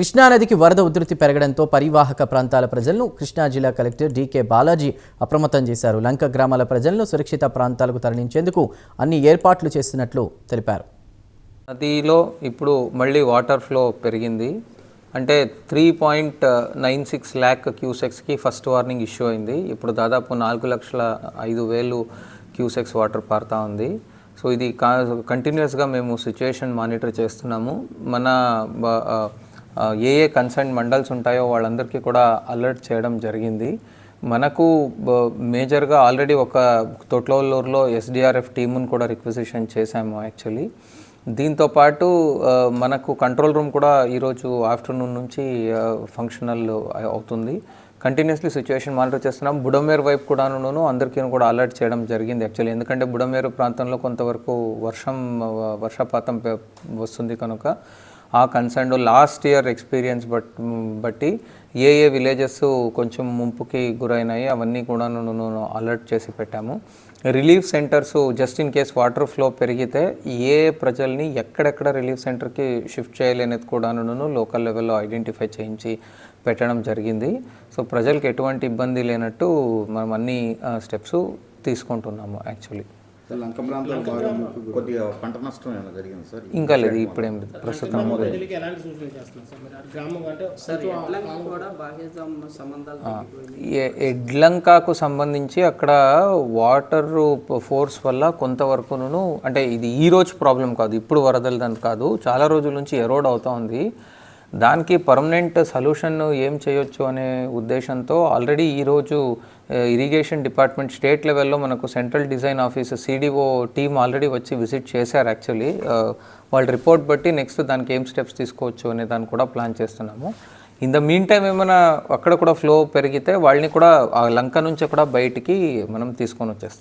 కృష్ణానదికి వరద ఉధృతి పెరగడంతో పరివాహక ప్రాంతాల ప్రజలను కృష్ణా జిల్లా కలెక్టర్ డీకే బాలాజీ అప్రమత్తం చేశారు. లంక గ్రామాల ప్రజలను సురక్షిత ప్రాంతాలకు తరలించేందుకు అన్ని ఏర్పాట్లు చేస్తున్నట్లు తెలిపారు. నదిలో ఇప్పుడు మళ్ళీ వాటర్ ఫ్లో పెరిగింది. అంటే three point nine six lakh క్యూసెక్స్కి first warning issue అయింది. ఇప్పుడు దాదాపు నాలుగు లక్షల ఐదు వేలు క్యూసెక్స్ వాటర్ పారుతా ఉంది. సో ఇది కా కంటిన్యూస్గా మేము సిచ్యుయేషన్ మానిటర్ చేస్తున్నాము. మన ఏ ఏ కన్సర్న్ మండల్స్ ఉంటాయో వాళ్ళందరికీ కూడా అలర్ట్ చేయడం జరిగింది. మనకు మేజర్గా ఆల్రెడీ ఒక తొట్లూరులో ఎస్డిఆర్ఎఫ్ టీమును కూడా రిక్వజిషన్ చేశాము యాక్చువల్లీ. దీంతో పాటు మనకు కంట్రోల్ రూమ్ కూడా ఈరోజు ఆఫ్టర్నూన్ నుంచి ఫంక్షనల్ అవుతుంది. కంటిన్యూస్లీ సిచ్యువేషన్ మానిటర్ చేస్తున్నాం. బుడమేరు వైపు కూడాను అందరికీ కూడా అలర్ట్ చేయడం జరిగింది యాక్చువల్లీ. ఎందుకంటే బుడమేరు ప్రాంతంలో కొంతవరకు వర్షం వర్షపాతం వస్తుంది కనుక. ఆ concern last year experience but బట్టి ఏ ఏ విలేజెస్ కొంచెం ముంపుకి గురైనాయి అవన్నీ కూడా నేను అలర్ట్ చేసి పెట్టాము. Relief centres just in case water flow పెరిగితే ఏ ప్రజల్ని ఎక్కడెక్కడ రిలీఫ్ సెంటర్కి షిఫ్ట్ చేయలేనిది కూడా నేను లోకల్ లెవెల్లో ఐడెంటిఫై చేయించి పెట్టడం జరిగింది. సో ప్రజలకు ఎటువంటి ఇబ్బంది లేనట్టు మనం అన్ని స్టెప్స్ తీసుకుంటున్నాము యాక్చువల్లీ లంక ప్రాంతంలో కొద్దిగా పంట నష్టం ఏమైనా జరిగింది సార్? ఇంకా లేదు ఇప్పుడేం లేదు ప్రస్తుతం ఎడ్లంకాకు సంబంధించి అక్కడ వాటర్ ఫోర్స్ వల్ల కొంతవరకును అంటే ఇది ఈ రోజు ప్రాబ్లం కాదు ఇప్పుడు వరదలదని కాదు చాలా రోజుల నుంచి ఎరోడ్ అవుతా ఉంది. దానికి పర్మనెంట్ సొల్యూషన్ ఏం చేయొచ్చు అనే ఉద్దేశంతో ఆల్రెడీ ఈరోజు ఇరిగేషన్ డిపార్ట్మెంట్ స్టేట్ లెవెల్లో మనకు central design office CDO team already వచ్చి విజిట్ చేశారు యాక్చువల్లీ. వాళ్ళ రిపోర్ట్ బట్టి నెక్స్ట్ దానికి ఏం స్టెప్స్ తీసుకోవచ్చు అనే దాన్ని కూడా ప్లాన్ చేస్తున్నాము. ఇన్ ద మీన్ టైం ఏమైనా అక్కడ కూడా ఫ్లో పెరిగితే వాళ్ళని కూడా ఆ లంక నుంచి కూడా బయటికి మనం తీసుకొని వచ్చేస్తాం.